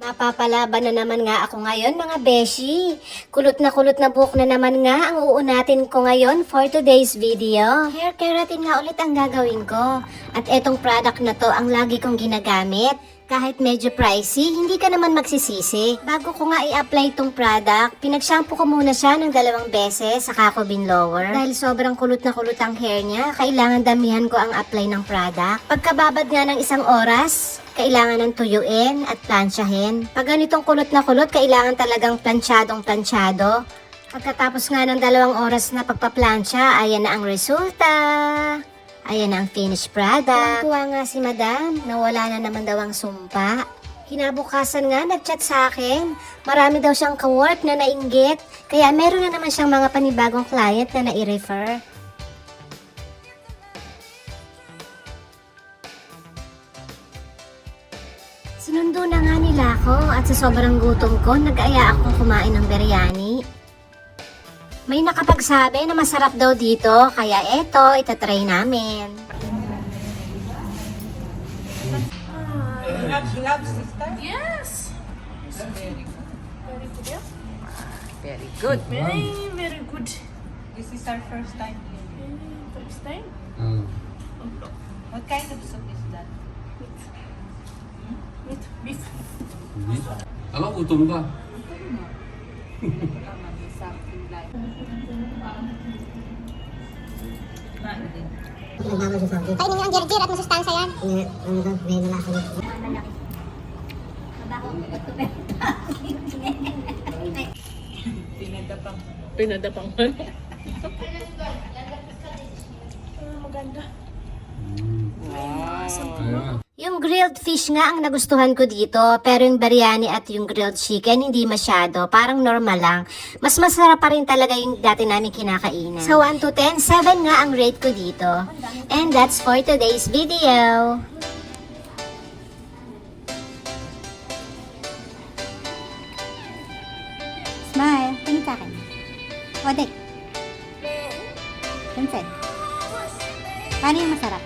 Mapapalaban na naman nga ako ngayon mga beshi. Kulot na kulot na buhok na naman nga ang uunatin ko ngayon for today's video. Hair keratin nga ulit ang gagawin ko. At etong product na to ang lagi kong ginagamit. Kahit medyo pricey, hindi ka naman magsisisi. Bago ko nga i-apply itong product, pinagshampoo ko muna siya ng dalawang beses sa ko binlower. Dahil sobrang kulot na kulot ang hair niya, kailangan damihan ko ang apply ng product. Pagkababad nga ng isang oras, kailangan ng tuyuin at plansyahin. Pag ganitong kulot na kulot, kailangan talagang plansyadong plansyado. Pagkatapos nga ng dalawang oras na pagpaplansya, ayan na ang resulta. Ayan na ang finished product. Tuwa nga si madam, nawala na naman daw ang sumpa. Kinabukasan nga, nagchat sa akin. Marami daw siyang kawork na nainggit. Kaya meron na naman siyang mga panibagong client na nai-refer. Sinundo na nga nila ako at sa sobrang gutom ko, nag-aya akong kumain ng biryani. May nakapagsabi na masarap daw dito, kaya eto, itatry namin. You have gloves, sister? Yes. Very good. Very good. yeah? Very good. Very, very good. This is our first time here. First time. Mm. What kind of soup is that? Beef. Hindi. Ako, gutom ka. Kainin nyo ang jerjer at masustansya yan. Pinadapang. Pinadapang man. Ah, Kaya, Yung grilled fish nga ang nagustuhan ko dito, pero yung biryani at yung grilled chicken hindi masyado, parang normal lang. Mas masarap pa rin talaga yung dati namin kinakainan. So 1 to 10, 7 nga ang rate ko dito. And that's for today's video. Smile. Tingin sa akin. Odik. Vincent. Paano yung masarap?